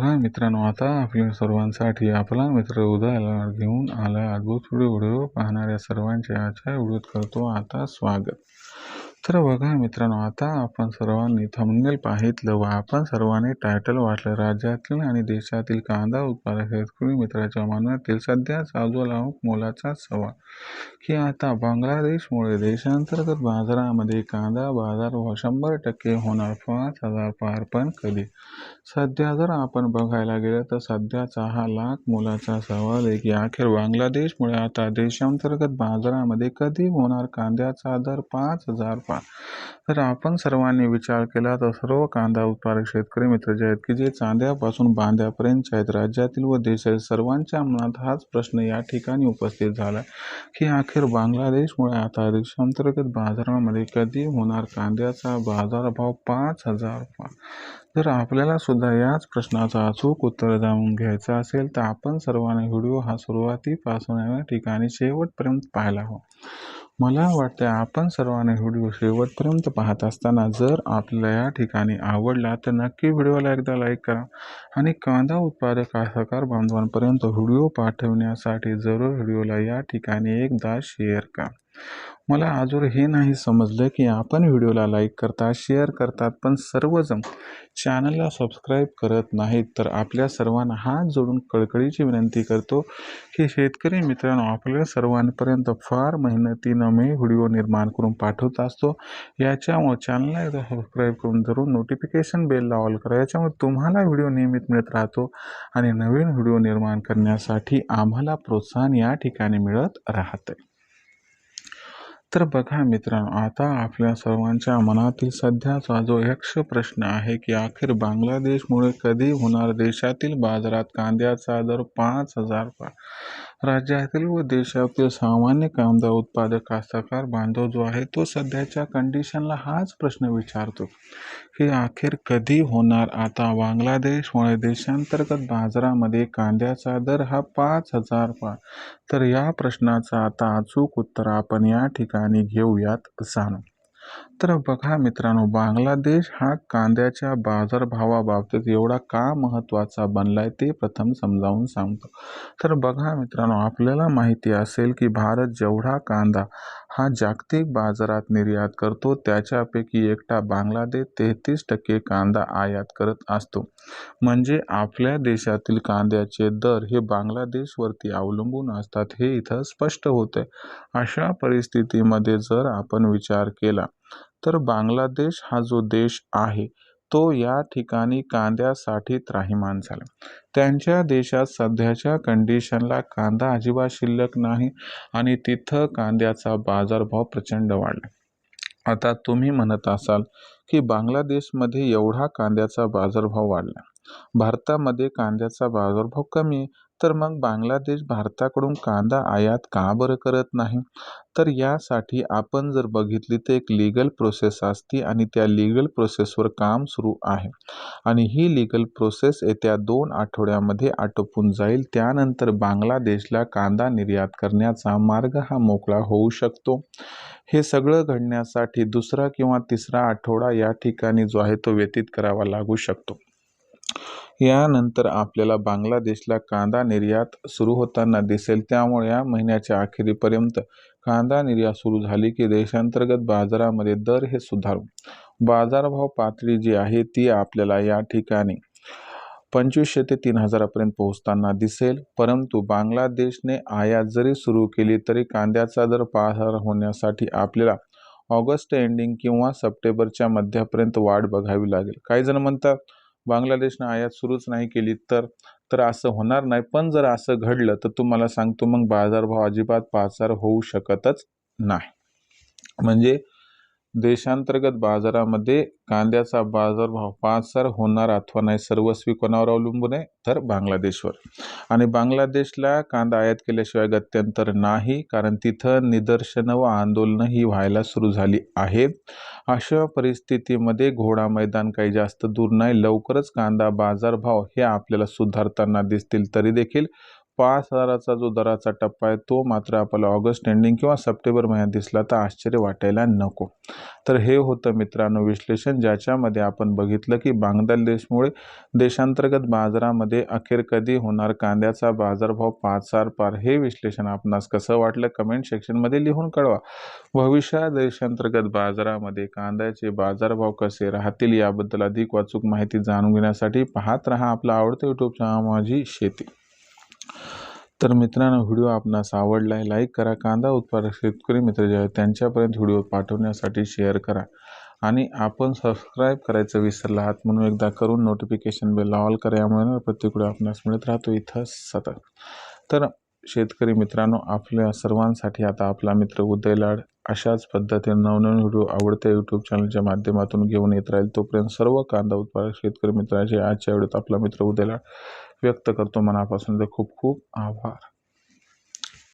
बघा मित्रांनो आता आपल्या सर्वांसाठी आपला मित्र उदयाला घेऊन आला अद्भुत व्हिडिओ. पाहणाऱ्या सर्वांचे आजच्या व्हिडिओत करतो आता स्वागत. तर बघा मित्रांनो आता आपण सर्वांनी थंबनेल पाहितलं व आपण सर्वांनी टायटल वाटलं राज्यातील आणि देशातील कांदा उत्पादक शेतकरी मित्राच्या मनातील सध्या चालू मोलाचा सवाल की आता बांगलादेशमुळे देशांतर्गत बाजारामध्ये कांदा बाजार व शंभर टक्के होणार पाच हजार पार पण कधी? सध्या जर आपण बघायला गेलं तर सध्याचा हा लाख मोलाचा सवाल आहे की अखेर बांगलादेशमुळे आता देशांतर्गत बाजारामध्ये कधी होणार कांद्याचा दर पाच हजार उत्पादन तर आपण सर्वांनी विचार केला तर सर्व कांदा उत्पादक शेतकरी मित्र जे आहेत की जे चांद्यापासून बांद्यापर्यंत आहेत राज्यातील व देशातील सर्वांच्या मनात हाच प्रश्न या ठिकाणी उपस्थित झाला की अखेर बांगलादेशमुळे आता देशांतर्गत बाजारामध्ये कधी होणार कांद्याचा बाजारभाव पाच हजार पाच जर आपल्याला सुद्धा याच प्रश्नाचं अचूक उत्तर जाणून घ्यायचं असेल तर आपण सर्वांनी व्हिडिओ हा सुरुवातीपासून या ठिकाणी शेवटपर्यंत पाहायला हवा हो. मला वाटते आपण सर्वांनी व्हिडिओ शेवटपर्यंत पाहत असताना जर आपल्याला या ठिकाणी आवडला तर नक्की व्हिडिओला एकदा लाईक करा. आणि कांदा उत्पादक सहकार बांधवांपर्यंत व्हिडिओ पाठवण्यासाठी जरूर व्हिडिओला या ठिकाणी एकदा शेअर करा. मला अजून हे नाही समजलं की आपण व्हिडिओला लाईक करता शेअर करतात पण सर्वजण चॅनलला सबस्क्राईब करत नाहीत. तर आपल्या सर्वांना हात जोडून कळकळीची विनंती करतो की शेतकरी मित्रांनो आपल्या सर्वांपर्यंत फार मेहनतीनं मी व्हिडिओ निर्माण करून पाठवत असतो. याच्यामुळे चॅनलला एकदा सबस्क्राईब करून जरूर नोटिफिकेशन बेलला ऑल करा. याच्यामुळे तुम्हाला व्हिडिओ नियमित मिळत राहतो आणि नवीन व्हिडिओ निर्माण करण्यासाठी आम्हाला प्रोत्साहन या ठिकाणी मिळत राहते तर बघा मित्रांनो आता आपल्या सर्वांच्या मनातील सध्याचा जो यक्ष प्रश्न आहे की अखेर बांगलादेशमुळे कधी होणार देशातील बाजारात कांद्याचा दर पाच हजार राज्यातील व देशातील सामान्य कांदा उत्पादक कास्तकार बांधव जो आहे तो सध्याच्या कंडिशनला हाच प्रश्न विचारतो. की अखेर कधी होणार? आता बांगलादेशमुळे देशांतर्गत बाजारामध्ये कांद्याचा दर हा पाच हजार पा तर या प्रश्नाचा आता अचूक उत्तर आपण या ठिकाणी घेऊयात जाणून तर बघा मित्रांनो बांगलादेश हा कांद्याच्या बाजारभावाबाबतीत एवढा का महत्त्वाचा बनलाय ते प्रथम समजावून सांगतो. तर बघा मित्रांनो आपल्याला माहिती असेल की भारत जेवढा कांदा हा जागतिक बाजारात निर्यात करतो त्याच्यापैकी एकटा बांगलादेश तेहतीस टक्के कांदा आयात करत असतो. म्हणजे आपल्या देशातील कांद्याचे दर हे बांगलादेशवरती अवलंबून असतात हे इथं स्पष्ट होतं अशा परिस्थितीमध्ये जर आपण विचार केला तर बांगलादेश हा जो देश आहे तो या ठिकाणी कांद्यासाठी त्राहिमान झाला. त्यांच्या देशात सध्याच्या कंडिशनला कांदा अजिबात शिल्लक नाही आणि तिथं कांद्याचा बाजारभाव प्रचंड वाढला. आता तुम्ही म्हणत असाल की बांगलादेशमध्ये एवढा कांद्याचा बाजारभाव वाढला. भारतामध्ये कांद्याचा बाजारभाव कमी आहे तर मग बांगलादेश भारताकडून कांदा आयात का बरं करत नाही? तर यासाठी आपण जर बघितली तर एक लिगल प्रोसेस असते आणि त्या लिगल प्रोसेसवर काम सुरू आहे. आणि ही लिगल प्रोसेस येत्या दोन आठवड्यामध्ये आटोपून जाईल. त्यानंतर बांगलादेशला कांदा निर्यात करण्याचा मार्ग हा मोकळा होऊ शकतो. हे सगळं घडण्यासाठी दुसरा किंवा तिसरा आठवडा या ठिकाणी जो आहे तो व्यतीत करावा लागू शकतो. यानंतर आपल्याला बांगलादेशला कांदा निर्यात सुरू होताना दिसेल. त्यामुळे या महिन्याच्या अखेरीपर्यंत कांदा निर्यात सुरू झाली की देशांतर्गत बाजारामध्ये दर हे सुधारू. बाजारभाव पातळी जी आहे ती आपल्याला या ठिकाणी पंचवीसशे ते तीन हजारापर्यंत पोहोचताना दिसेल. परंतु बांगलादेशने आयात जरी सुरू केली तरी कांद्याचा दर पाच हजार होण्यासाठी आपल्याला ऑगस्ट एंडिंग किंवा सप्टेंबरच्या मध्यापर्यंत वाढ बघावी लागेल. काही जण म्हणतात बांगलादेशनं आयात सुरूच नाही केली तर तर असं होणार नाही. पण जर असं घडलं तर तुम्हाला सांगतो मग बाजारभाव अजिबात पाचार होऊ शकतच नाही. म्हणजे देशांतर्गत बाजारामध्ये कांद्याचा बाजारभाव पाचसर होणार अथवा नाही सर्वस्वी कोणावर अवलंबून आहे? तर बांगलादेशवर. आणि बांगलादेशला कांदा आयात केल्याशिवाय गत्यंतर नाही कारण तिथं निदर्शनं व आंदोलनं ही व्हायला सुरू झाली आहेत. अशा परिस्थितीमध्ये घोडा मैदान काही जास्त दूर नाही लवकरच कांदा बाजारभाव हे आपल्याला सुधारताना दिसतील तरी देखील पाच हजाराचा जो दराचा टप्पा आहे तो मात्र आपल्याला ऑगस्ट एंडिंग किंवा सप्टेंबर महिन्यात दिसला तर आश्चर्य वाटायला नको. तर हे होतं मित्रांनो विश्लेषण ज्याच्यामध्ये आपण बघितलं की बांगलादेशमुळे देशांतर्गत बाजारामध्ये अखेर कधी होणार कांद्याचा बाजारभाव पाच हजार पार? हे विश्लेषण आपणास कसं वाटलं? कमेंट सेक्शनमध्ये लिहून कळवा. भविष्यात देशांतर्गत बाजारामध्ये कांद्याचे बाजारभाव कसे राहतील याबद्दल अधिक वाचूक माहिती जाणून घेण्यासाठी पाहत रहा आपला आवडतं यूट्यूब चॅनल माझी शेती. तर मित्रांनो व्हिडिओ आपणास आवडला आहे लाईक करा. कांदा उत्पादक शेतकरी मित्र जे आहेत त्यांच्यापर्यंत व्हिडिओ पाठवण्यासाठी शेअर करा. आणि आपण सबस्क्राईब करायचं विसरला आहात म्हणून एकदा करून नोटिफिकेशन बेल ऑल करा. यामुळे प्रत्येक व्हिडिओ आपणास मिळत राहतो. इथं सतत. तर शेतकरी मित्रांनो आपल्या सर्वांसाठी आता आपला मित्र उदय लाड अशाच पद्धतीने नवनवीन व्हिडिओ आवडत्या यूट्यूब चॅनलच्या माध्यमातून घेऊन येत राहील. तोपर्यंत सर्व कांदा उत्पादक शेतकरी मित्रांचे आजच्या व्हिडिओत आपला मित्र उदय लाड व्यक्त करतो मनापासून. तर खूप खूप आभार.